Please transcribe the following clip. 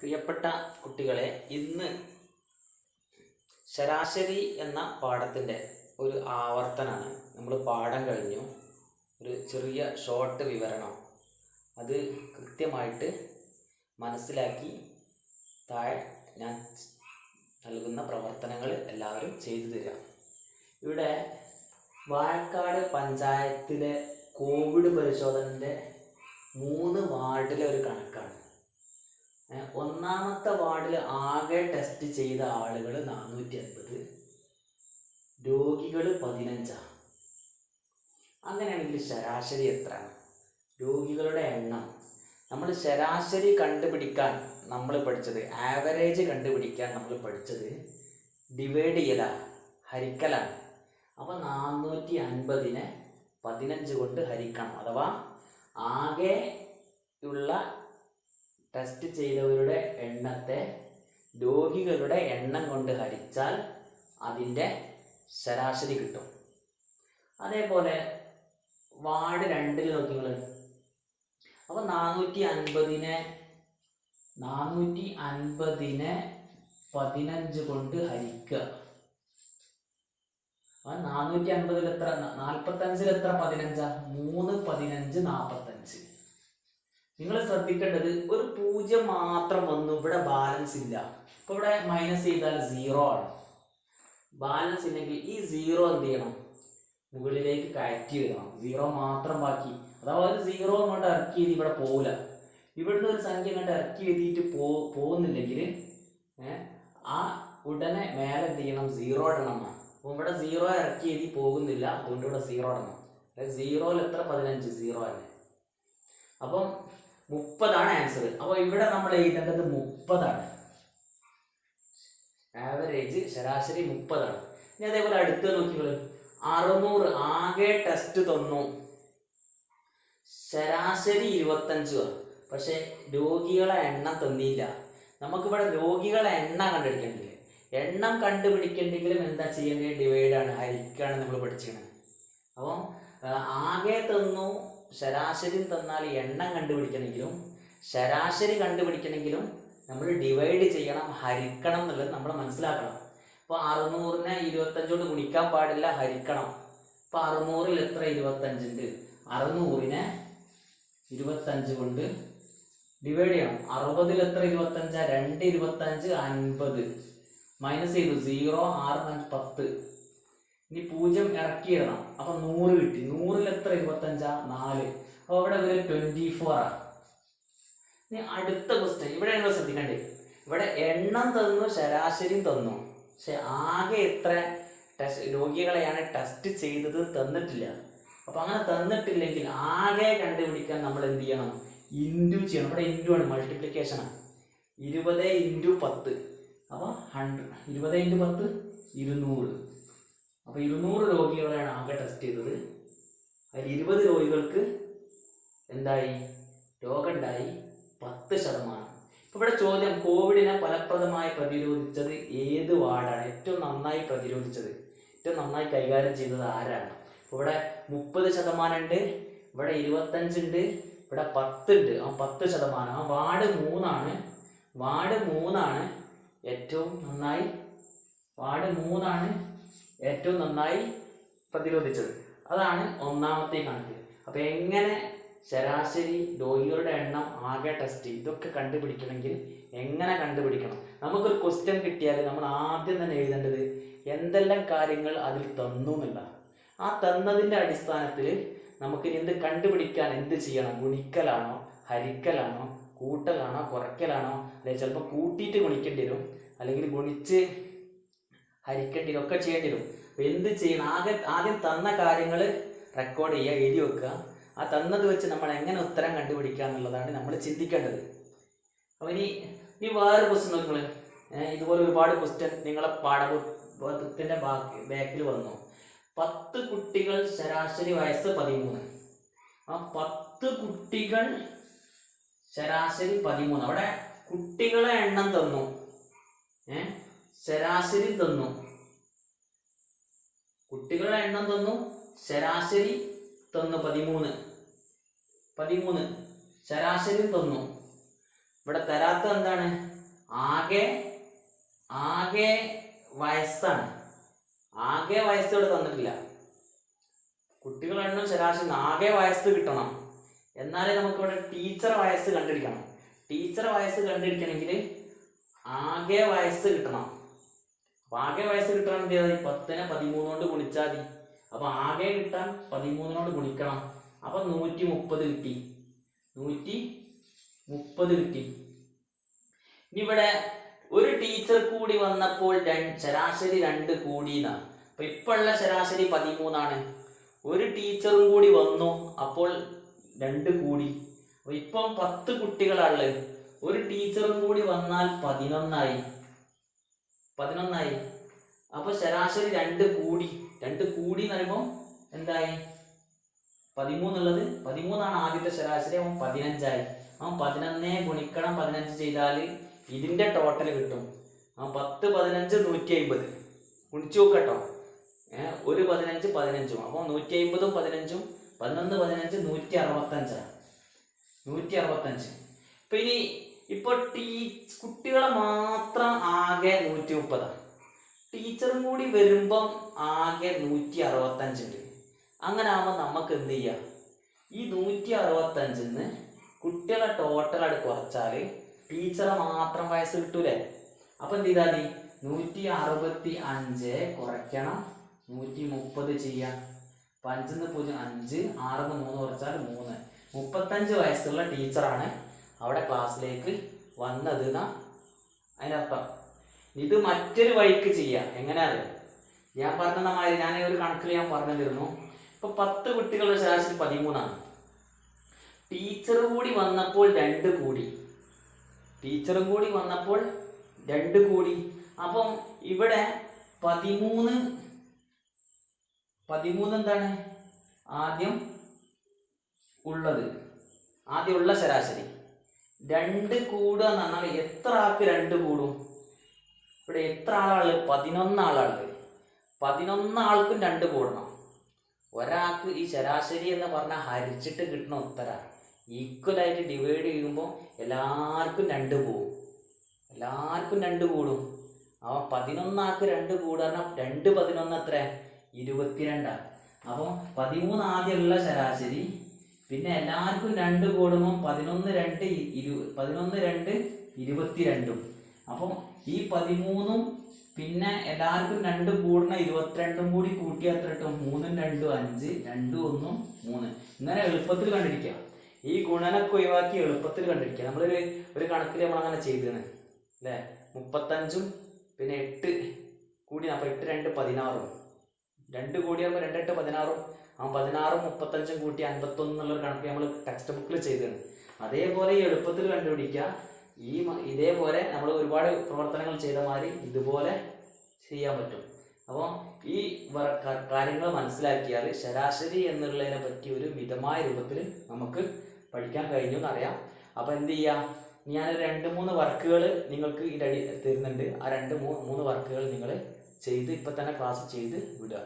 പ്രിയപ്പെട്ട കുട്ടികളെ ഇന്ന് ശരാശരി എന്ന പാഠത്തിന്റെ ഒരു ആവർത്തനമാണ് നമ്മൾ പാഠം കഴിഞ്ഞു. ഒരു ചെറിയ ഷോർട്ട് വിവരണം. അത് കൃത്യമായിട്ട് മനസ്സിലാക്കി താഴെ ഞാൻ നൽകുന്ന പ്രവർത്തനങ്ങൾ എല്ലാവരും ചെയ്തു തരിക. ഇവിടെ വാഴക്കാട് പഞ്ചായത്തിലെ കോവിഡ് പരിശോധനന്റെ മൂന്ന് വാർഡിലെ ഒരു കണക്കാണ്. ഒന്നാമത്തെ വാർഡിൽ ആകെ ടെസ്റ്റ് ചെയ്ത ആളുകൾ നാനൂറ്റി അൻപത് രോഗികൾ പതിനഞ്ചാണ് അങ്ങനെയാണെങ്കിൽ ശരാശരി എത്ര രോഗികളുടെ എണ്ണം. നമ്മൾ ശരാശരി കണ്ടുപിടിക്കാൻ നമ്മൾ പഠിച്ചത് ആവറേജ് കണ്ടുപിടിക്കാൻ നമ്മൾ പഠിച്ചത് ഡിവൈഡ് ചെയ്യല ഹരിക്കലാണ്. അപ്പോൾ നാനൂറ്റി അൻപതിനെ പതിനഞ്ച് കൊണ്ട് ഹരിക്കണം. അഥവാ ആകെ ഉള്ള ടെസ്റ്റ് ചെയ്തവരുടെ എണ്ണത്തെ രോഗികളുടെ എണ്ണം കൊണ്ട് ഹരിച്ചാൽ അതിന്റെ ശരാശരി കിട്ടും. അതേപോലെ വാർഡ് രണ്ടിൽ നോക്കി നിങ്ങൾ അപ്പോൾ നാനൂറ്റി അൻപതിനെ നാനൂറ്റി അൻപതിനെ പതിനഞ്ച് കൊണ്ട് ഹരിക്കുക നാനൂറ്റി അൻപതിൽ എത്ര നാൽപ്പത്തഞ്ചിൽ എത്ര പതിനഞ്ചാ? മൂന്ന് പതിനഞ്ച് നാൽപ്പത്തഞ്ച് നിങ്ങൾ ശ്രദ്ധിക്കേണ്ടത് ഒരു പൂജ്യം മാത്രം വന്നു ഇവിടെ ബാലൻസ് ഇല്ല. അപ്പൊ ഇവിടെ മൈനസ് ചെയ്താൽ സീറോ ആണ്. ബാലൻസ് ഇല്ലെങ്കിൽ ഈ സീറോ എന്ത് ചെയ്യണം? മുകളിലേക്ക് കയറ്റി വരണം സീറോ മാത്രം ബാക്കി. അഥവാ ഒരു സീറോ അങ്ങോട്ട് ഇറക്കി ചെയ്ത് ഇവിടെ പോകില്ല ഇവിടുന്ന് ഒരു സംഖ്യ അങ്ങോട്ട് ഇറക്കി എഴുതിയിട്ട് പോ പോകുന്നില്ലെങ്കിൽ ആ ഉടനെ മേലെ എന്ത് ചെയ്യണം? സീറോ ഇടണം അപ്പോൾ അപ്പൊ ഇവിടെ സീറോ ഇറക്കി എഴുതി പോകുന്നില്ല. അതുകൊണ്ട് ഇവിടെ സീറോ ഇടണം. സീറോയിൽ എത്ര? പതിനഞ്ച്. സീറോ അല്ലേ? അപ്പം മുപ്പതാണ് ആൻസർ അപ്പോൾ ഇവിടെ നമ്മൾ എഴുതേണ്ടത് മുപ്പതാണ്. ആവറേജ് ശരാശരി മുപ്പതാണ്. ഇനി അതേപോലെ അടുത്ത് നോക്കിക്കോളൂ അറുന്നൂറ് ആകെ ടെസ്റ്റ് തന്നു. ശരാശരി ഇരുപത്തഞ്ച് പക്ഷെ രോഗികളെ എണ്ണം തന്നില്ല. നമുക്കിവിടെ രോഗികളെ എണ്ണം കണ്ടുപിടിക്കേണ്ടില്ല എണ്ണം കണ്ടുപിടിക്കേണ്ടെങ്കിലും എന്താ ചെയ്യേണ്ടത്? ഡിവൈഡാണ് ഹരിക്കാണ് നമ്മൾ പഠിച്ചിരിക്കുന്നത്. അപ്പം ആകെ തന്നു ശരാശരി തന്നാൽ എണ്ണം കണ്ടുപിടിക്കണമെങ്കിലും ശരാശരി കണ്ടുപിടിക്കണമെങ്കിലും നമ്മൾ ഡിവൈഡ് ചെയ്യണം ഹരിക്കണം എന്നുള്ളത് നമ്മൾ മനസ്സിലാക്കണം. അപ്പോൾ അറുന്നൂറിനെ ഇരുപത്തഞ്ചോട് ഗുണിക്കാൻ പാടില്ല ഹരിക്കണം. അപ്പോൾ അറുന്നൂറിൽ എത്ര ഇരുപത്തഞ്ചുണ്ട്? അറുന്നൂറിനെ ഇരുപത്തഞ്ച് കൊണ്ട് ഡിവൈഡ് ചെയ്യണം. അറുപതിൽ എത്ര ഇരുപത്തഞ്ചാ? രണ്ട് ഇരുപത്തഞ്ച് അൻപത്. മൈനസ് ചെയ്തു സീറോ ആറ് പത്ത്. ഇനി പൂജ്യം ഇറക്കിയിടണം. അപ്പൊ നൂറ് കിട്ടി. നൂറിൽ എത്ര? ഇരുപത്തഞ്ചാ? നാല്. അപ്പൊ അവിടെ ട്വന്റി ഫോർ ആണ് ഇനി അടുത്ത ക്വസ്റ്റ്യൻ ഇവിടെ നിങ്ങൾ ശ്രദ്ധിക്കണ്ടേ. ഇവിടെ എണ്ണം തന്നു ശരാശരിയും തന്നു. പക്ഷെ ആകെ എത്ര? ടെസ്റ്റ് രോഗികളെയാണ് ടെസ്റ്റ് ചെയ്തത് തന്നിട്ടില്ല. അപ്പൊ അങ്ങനെ തന്നിട്ടില്ലെങ്കിൽ ആകെ കണ്ടുപിടിക്കാൻ നമ്മൾ എന്ത് ചെയ്യണം? ഇന്റു ചെയ്യണം. ഇവിടെ ഇന്റു ആണ് മൾട്ടിപ്ലിക്കേഷൻ ആണ്. ഇരുപത് ഇന്റു പത്ത്. അപ്പോൾ ഹൺഡ്രഡ് ഇരുപത് ഇന്റു പത്ത് ഇരുന്നൂറ്. അപ്പോൾ ഇരുന്നൂറ് രോഗികളെയാണ് ആകെ ടെസ്റ്റ് ചെയ്തത്. അതിൽ ഇരുപത് രോഗികൾക്ക് എന്തായി? രോഗമുണ്ടായി. പത്ത് ശതമാനം. ഇപ്പൊ ഇവിടെ ചോദ്യം കോവിഡിനെ ഫലപ്രദമായി പ്രതിരോധിച്ചത് ഏത് വാർഡാണ്? ഏറ്റവും നന്നായി പ്രതിരോധിച്ചത്. ഏറ്റവും നന്നായി കൈകാര്യം ചെയ്തത് ആരാണ്? ഇവിടെ മുപ്പത് ശതമാനം ഉണ്ട് ഇവിടെ ഇരുപത്തഞ്ചുണ്ട് ഇവിടെ പത്തുണ്ട്. ആ പത്ത് ശതമാനം. ആ വാർഡ് മൂന്നാണ്. വാർഡ് മൂന്നാണ് ഏറ്റവും നന്നായി. വാർഡ് മൂന്നാണ് ഏറ്റവും നന്നായി പ്രതിരോധിച്ചത്. അതാണ് ഒന്നാമത്തെ കണക്ക് അപ്പൊ എങ്ങനെ ശരാശരി രോഗികളുടെ എണ്ണം ആകെ ടെസ്റ്റ് ഇതൊക്കെ കണ്ടുപിടിക്കണമെങ്കിൽ എങ്ങനെ കണ്ടുപിടിക്കണം? നമുക്കൊരു ക്വസ്റ്റ്യൻ കിട്ടിയാൽ നമ്മൾ ആദ്യം തന്നെ എഴുതേണ്ടത് എന്തെല്ലാം കാര്യങ്ങൾ അതിൽ തന്നു എന്നുള്ള. ആ തന്നതിന്റെ അടിസ്ഥാനത്തിൽ നമുക്ക് എന്ത് കണ്ടുപിടിക്കാൻ എന്ത് ചെയ്യണം? ഗുണിക്കലാണോ ഹരിക്കലാണോ കൂട്ടലാണോ കുറയ്ക്കലാണോ? അല്ലെങ്കിൽ ചിലപ്പോൾ കൂട്ടിയിട്ട് ഗുണിക്കേണ്ടി വരും. അല്ലെങ്കിൽ ഗുണിച്ച് ഹരിക്കേണ്ടി ഒക്കെ ചെയ്യേണ്ടി വരും അപ്പോൾ എന്ത് ചെയ്യണം? ആകെ ആദ്യം തന്ന കാര്യങ്ങൾ റെക്കോർഡ് ചെയ്യുക എഴുതി വെക്കുക. ആ തന്നത് വെച്ച് നമ്മൾ എങ്ങനെ ഉത്തരം കണ്ടുപിടിക്കുക എന്നുള്ളതാണ് നമ്മൾ ചിന്തിക്കേണ്ടത്. അപ്പോൾ ഇനി ഇനി വേറൊരു ക്വസ്റ്റ്യൻ നോക്കുക ഇതുപോലെ ഒരുപാട് ക്വസ്റ്റ്യൻ നിങ്ങളെ പാഠപുസ്തകത്തിന്റെ ബാക്കി ബാക്കിൽ വന്നു. പത്ത് കുട്ടികൾ ശരാശരി വയസ്സ് പതിമൂന്ന്. ആ പത്ത് കുട്ടികൾ ശരാശരി പതിമൂന്ന്. അവിടെ കുട്ടികളെ എണ്ണം തന്നു. ഏ ശരാശരി തന്നു. കുട്ടികളുടെ എണ്ണം തന്നു. ശരാശരി തന്നു പതിമൂന്ന്. പതിമൂന്ന്. ശരാശരി തന്നു. ഇവിടെ തരാത്ത എന്താണ്? ആകെ ആകെ വയസ്സാണ്. ആകെ വയസ്സ് ഇവിടെ തന്നിട്ടില്ല. കുട്ടികളുടെ എണ്ണം ശരാശരി ആകെ വയസ്സ് കിട്ടണം. എന്നാലേ നമുക്ക് ഇവിടെ ടീച്ചർ വയസ്സ് കണ്ടിരിക്കണം. ടീച്ചർ വയസ്സ് കണ്ടിരിക്കണമെങ്കിൽ ആകെ വയസ്സ് കിട്ടണം. അപ്പൊ ആകെ വയസ്സ് കിട്ടണം എന്ത് ചെയ്താൽ? പത്തിനെ പതിമൂന്ന് കൊണ്ട് ഗുണിച്ചാൽ മതി. അപ്പൊ ആകെ കിട്ടാൻ പതിമൂന്നിനോട് ഗുണിക്കണം. അപ്പൊ നൂറ്റി മുപ്പത് കിട്ടി. നൂറ്റി മുപ്പത് കിട്ടി. ഇനി ഇവിടെ ഒരു ടീച്ചർ കൂടി വന്നപ്പോൾ ശരാശരി രണ്ട് കൂടിയെന്നാണ് അപ്പൊ ഇപ്പോഴുള്ള ശരാശരി പതിമൂന്നാണ്. ഒരു ടീച്ചറും കൂടി വന്നു. അപ്പോൾ രണ്ട് കൂടി. അപ്പൊ ഇപ്പം പത്ത് കുട്ടികളാണ് ഒരു ടീച്ചറും കൂടി വന്നാൽ പതിനൊന്നായി. പതിനൊന്നായി. അപ്പൊ ശരാശരി രണ്ട് കൂടി. രണ്ട് കൂടി എന്ന് പറയുമ്പോൾ എന്തായി? പതിമൂന്നുള്ളത് പതിമൂന്നാണ് ആദ്യത്തെ ശരാശരി. അവൻ പതിനഞ്ചായി. അവൻ പതിനൊന്നേ ഗുണിക്കണം പതിനഞ്ച് ചെയ്താൽ ഇതിന്റെ ടോട്ടൽ കിട്ടും. അവൻ പത്ത് പതിനഞ്ച് നൂറ്റി അമ്പത് ഗുണിച്ചു നോക്കട്ടോ. ഒരു പതിനഞ്ച് പതിനഞ്ചും. അപ്പോൾ നൂറ്റി അമ്പതും പതിനഞ്ചും പതിനൊന്ന് പതിനഞ്ച് നൂറ്റി അറുപത്തഞ്ചാണ് നൂറ്റി അറുപത്തഞ്ച് ഇപ്പൊ ഇനി ഇപ്പൊ ടീ കുട്ടികളെ മാത്രം ആകെ നൂറ്റി മുപ്പതാണ് ടീച്ചറും കൂടി വരുമ്പം ആകെ നൂറ്റി അറുപത്തഞ്ചുണ്ട് അങ്ങനെ ആകുമ്പോൾ നമുക്ക് എന്ത് ചെയ്യാം? ഈ നൂറ്റി അറുപത്തഞ്ചിന്ന് കുട്ടികളെ ടോട്ടൽ ആയിട്ട് കുറച്ചാൽ ടീച്ചറെ മാത്രം വയസ്സ് കിട്ടൂലേ? അപ്പം എന്ത് ചെയ്താൽ മതി നൂറ്റി അറുപത്തി അഞ്ച് കുറയ്ക്കണം. നൂറ്റി മുപ്പത് ചെയ്യാം. അപ്പം അഞ്ചിന്ന് പൂജ്യം അഞ്ച് ആറിന്ന് മൂന്ന് കുറച്ചാൽ മൂന്ന്. മുപ്പത്തഞ്ച് വയസ്സുള്ള ടീച്ചറാണ് അവിടെ ക്ലാസ്സിലേക്ക് വന്നത് അതിനർത്ഥം. ഇത് മറ്റൊരു വഴിക്ക് ചെയ്യാം. എങ്ങനെ ഞാൻ പറഞ്ഞ മാതിരി ഞാൻ ഒരു കണക്കിൽ ഞാൻ പറഞ്ഞിരുന്നു. ഇപ്പൊ പത്ത് കുട്ടികളുടെ ശരാശരി പതിമൂന്നാണ്. ടീച്ചർ കൂടി വന്നപ്പോൾ രണ്ട് കൂടി. ടീച്ചറും കൂടി വന്നപ്പോൾ രണ്ട് കൂടി. അപ്പം ഇവിടെ പതിമൂന്ന് പതിമൂന്ന് എന്താണ്? ആദ്യം ഉള്ളത്. ആദ്യമുള്ള ശരാശരി. രണ്ട് കൂടുക എന്ന് പറഞ്ഞാൽ എത്ര ആൾക്ക് രണ്ട് കൂടും? ഇവിടെ എത്ര ആളാൾ? പതിനൊന്ന് ആളാൾ പതിനൊന്ന് ആൾക്കും രണ്ട് കൂടണം. ഒരാൾക്ക് ഈ ശരാശരി എന്ന് പറഞ്ഞാൽ ഹരിച്ചിട്ട് കിട്ടുന്ന ഉത്തരം. ഈക്വലായിട്ട് ഡിവൈഡ് ചെയ്യുമ്പോൾ എല്ലാവർക്കും രണ്ട് പോകും എല്ലാവർക്കും രണ്ട് കൂടും. അവ പതിനൊന്നാൾക്ക് രണ്ട് കൂടാൻ രണ്ട് പതിനൊന്ന് എത്ര ഇരുപത്തിരണ്ടാണ് അപ്പോൾ പതിമൂന്ന് ആദ്യമുള്ള ശരാശരി പിന്നെ എല്ലാവർക്കും രണ്ട് കൂടുമ്പോൾ പതിനൊന്ന് രണ്ട് ഇരു പതിനൊന്ന് രണ്ട് ഇരുപത്തിരണ്ടും. അപ്പം ഈ പതിമൂന്നും പിന്നെ എല്ലാവർക്കും രണ്ട് കൂടുന്ന ഇരുപത്തിരണ്ടും കൂടി കൂട്ടിയാൽ എത്രട്ടും മൂന്നും രണ്ടും അഞ്ച് രണ്ടും ഒന്നും മൂന്ന്. ഇങ്ങനെ എളുപ്പത്തിൽ കണ്ടിരിക്കുക ഈ ഗുണനൊക്കെ ഒഴിവാക്കി എളുപ്പത്തിൽ കണ്ടിരിക്കുക നമ്മളൊരു ഒരു കണക്കിൽ നമ്മളങ്ങനെ ചെയ്തതാണ് അല്ലേ? മുപ്പത്തഞ്ചും പിന്നെ എട്ട് കൂടി അപ്പം എട്ട് രണ്ട് പതിനാറും. രണ്ട് കോടിയാകുമ്പോൾ രണ്ടെട്ട് പതിനാറും ആ പതിനാറും മുപ്പത്തഞ്ചും കൂട്ടി അൻപത്തൊന്ന് എന്നുള്ളൊരു കണക്ക് നമ്മൾ ടെക്സ്റ്റ് ബുക്കിൽ ചെയ്തതാണ്. അതേപോലെ ഈ എളുപ്പത്തിൽ കണ്ടുപിടിക്കുക. ഈ ഇതേപോലെ നമ്മൾ ഒരുപാട് പ്രവർത്തനങ്ങൾ ചെയ്ത മാതിരി ഇതുപോലെ ചെയ്യാൻ പറ്റും. അപ്പോൾ ഈ കാര്യങ്ങൾ മനസ്സിലാക്കിയാൽ ശരാശരി എന്നുള്ളതിനെ പറ്റി ഒരു മിതമായ രൂപത്തിൽ നമുക്ക് പഠിക്കാൻ കഴിഞ്ഞു എന്നറിയാം. അപ്പോൾ എന്ത് ചെയ്യുക ഞാൻ രണ്ട് മൂന്ന് വർക്കുകൾ നിങ്ങൾക്ക് ഈ തരുന്നുണ്ട്. ആ രണ്ട് മൂന്ന് വർക്കുകൾ നിങ്ങൾ ചെയ്ത് ഇപ്പം തന്നെ ക്ലാസ് ചെയ്ത് വിടുക.